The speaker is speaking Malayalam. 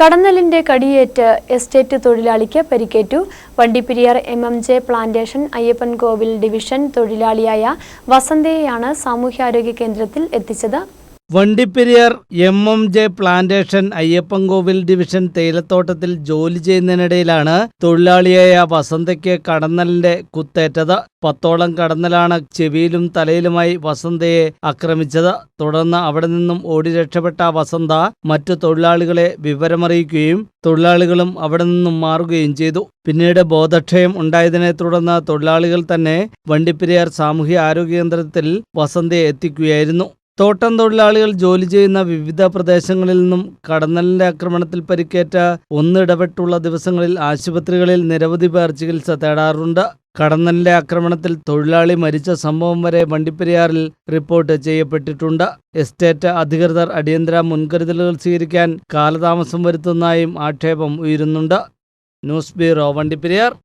കടന്നലിന്റെ കടിയേറ്റ് എസ്റ്റേറ്റ് തൊഴിലാളിക്ക് പരിക്കേറ്റു. Vandiperiyar M M J plantation Ayyappankovil division തൊഴിലാളിയായ വസന്തയെയാണ് സാമൂഹ്യാരോഗ്യ കേന്ദ്രത്തിൽ എത്തിച്ചത്. Vandiperiyar M M J plantation Ayyappankovil division തേയിലത്തോട്ടത്തിൽ ജോലി ചെയ്യുന്നതിനിടയിലാണ് തൊഴിലാളിയായ വസന്തയ്ക്ക് കടന്നലിന്റെ കുത്തേറ്റത്. പത്തോളം കടന്നലാണ് ചെവിയിലും തലയിലുമായി വസന്തയെ ആക്രമിച്ചത്. തുടർന്ന് അവിടെ നിന്നും ഓടി രക്ഷപ്പെട്ട വസന്ത മറ്റു തൊഴിലാളികളെ വിവരമറിയിക്കുകയും തൊഴിലാളികളും അവിടെ നിന്നും മാറുകയും ചെയ്തു. പിന്നീട് ബോധക്ഷയം ഉണ്ടായതിനെ തുടർന്ന് തൊഴിലാളികൾ തന്നെ വണ്ടിപ്പെരിയാർ സാമൂഹ്യ ആരോഗ്യ കേന്ദ്രത്തിൽ വസന്തയെ എത്തിക്കുകയായിരുന്നു. തോട്ടം തൊഴിലാളികൾ ജോലി ചെയ്യുന്ന വിവിധ പ്രദേശങ്ങളിൽ നിന്നും കടന്നലിന്റെ ആക്രമണത്തിൽ പരിക്കേറ്റ ഒന്നിടപെട്ടുള്ള ദിവസങ്ങളിൽ ആശുപത്രികളിൽ നിരവധി പേർ ചികിത്സ തേടാറുണ്ട്. കടന്നലിന്റെ ആക്രമണത്തിൽ തൊഴിലാളി മരിച്ച സംഭവം വരെ വണ്ടിപ്പെരിയാറിൽ റിപ്പോർട്ട് ചെയ്യപ്പെട്ടിട്ടുണ്ട്. എസ്റ്റേറ്റ് അധികൃതർ അടിയന്തര മുൻകരുതലുകൾ സ്വീകരിക്കാൻ കാലതാമസം വരുത്തുന്നതായും ആക്ഷേപം ഉയരുന്നുണ്ട്. News bureau Vandiperiyar.